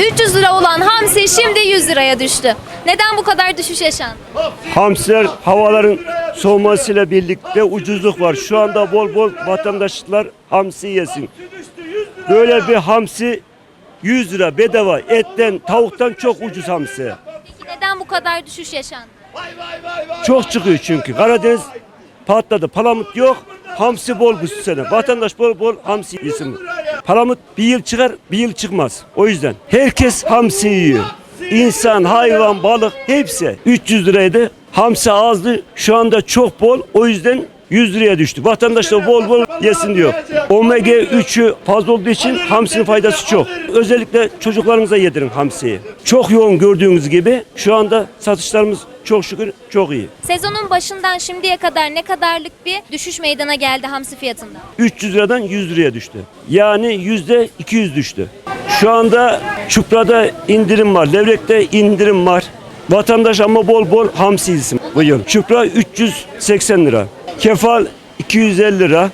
200 liraya düştü. Neden bu kadar düşüş yaşandı? Hamsiler havaların soğumasıyla birlikte ucuzluk var. Şu anda bol bol vatandaşlar hamsi yesin. Böyle bir hamsi 100 lira bedava etten tavuktan çok ucuz hamsi. Peki neden bu kadar düşüş yaşandı? Çok çıkıyor çünkü. Karadeniz patladı. Palamut yok. Hamsi bol bu sene. Vatandaş bol bol hamsi yesin. Palamut bir yıl çıkar, bir yıl çıkmaz. O yüzden herkes hamsi yiyor. İnsan, hayvan, balık hepsi 300 liraydı. Hamsi azdı. Şu anda çok bol. O yüzden 100 liraya düştü. Vatandaş da bol bol yesin diyor. Omega 3'ü fazla olduğu için hamsinin faydası çok. Özellikle çocuklarınıza yedirin hamsiyi. Çok yoğun gördüğünüz gibi şu anda satışlarımız çok şükür çok iyi. Sezonun başından şimdiye kadar ne kadarlık bir düşüş meydana geldi hamsi fiyatında? 300 liradan 100 liraya düştü. Yani yüzde 200 düştü. Şu anda çuprada indirim var, levrekte indirim var. Vatandaş ama bol bol hamsi yesin bu yıl. Çupra 380 lira. Kefal 250 lira.